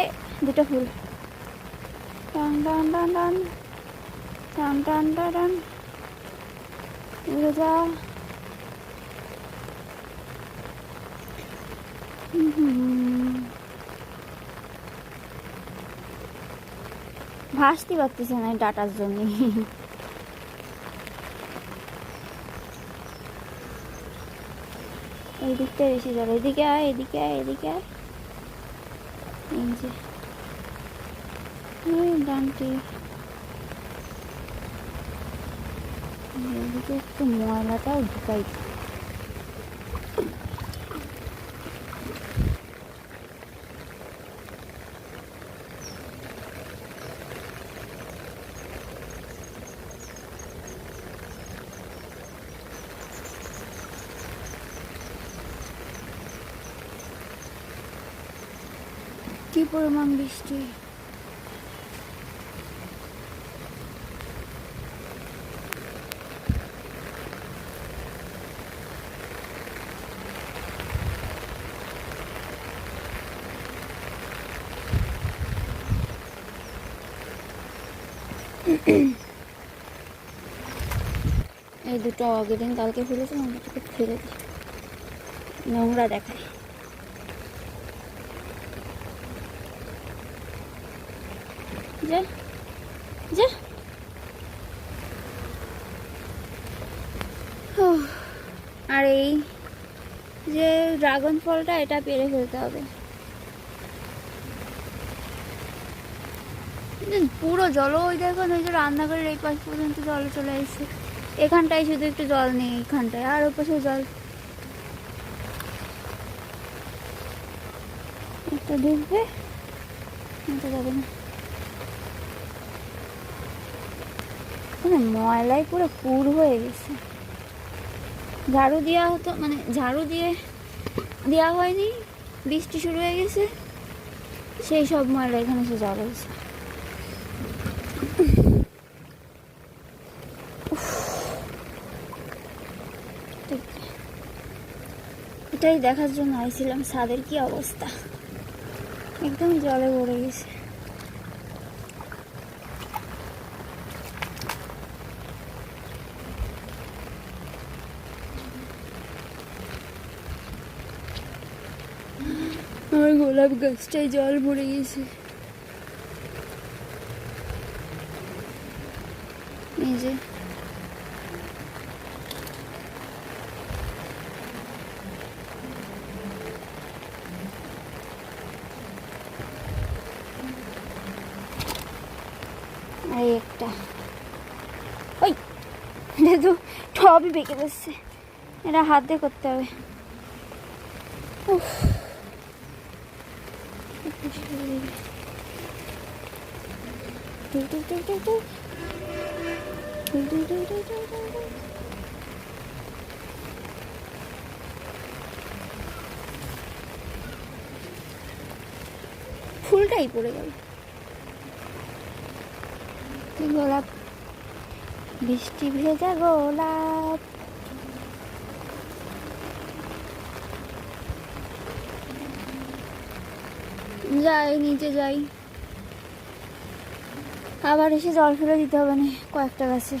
এ দুটো ফুল। টান টান। ভাসতে পারতেছে না এই ডাটার জন্য। এই দিকটা বেশি জল এদিকে এদিকে এদিকে যে ডানটি একটু ময়লাটাও ঢুকাই কি পরিমাণ বৃষ্টি। এই দুটো আগের দিন কালকে ফেলেছিলাম দুটোকে ফেলে দিই। নোংরা দেখায়। যা। যা। আর এই যে ড্রাগন ফলটা, এটা পেরে ফেলতে হবে। পুরো জল ওই দেখুন, ওই যে রান্নাঘরের এই পাশ পর্যন্ত জল চলে এসেছে। এখানটায় শুধু একটু জল নেই, এখানটায়। আর ওর পাশে জল। একটা যাবে না। মানে ময়লায় পুরো পুর হয়ে গেছে। ঝাড়ু দেওয়া হতো মানে ঝাড়ু দিয়ে দেওয়া হয়নি, বৃষ্টি শুরু হয়ে গেছে, সেই সব ময়লা এখানে এসে জড়ো হয়েছে এটাই দেখার জন্য আইছিলাম, ছাদের কি অবস্থা? একদম জলে ভরে গেছে। আমার গোলাপ গাছটায় জল ভরে গেছে। এই আর একটা। ওই, এটা তো টবই বেঁকে বসছে এটা হাত করতে হবে। উফ। ফুলটাই পড়ে গেল। গোলাপ বৃষ্টি ভেজা গোলাপ। যাই নিচে যাই। আবার এসে জল ফেলে দিতে হবে না কয়েকটা গাছে।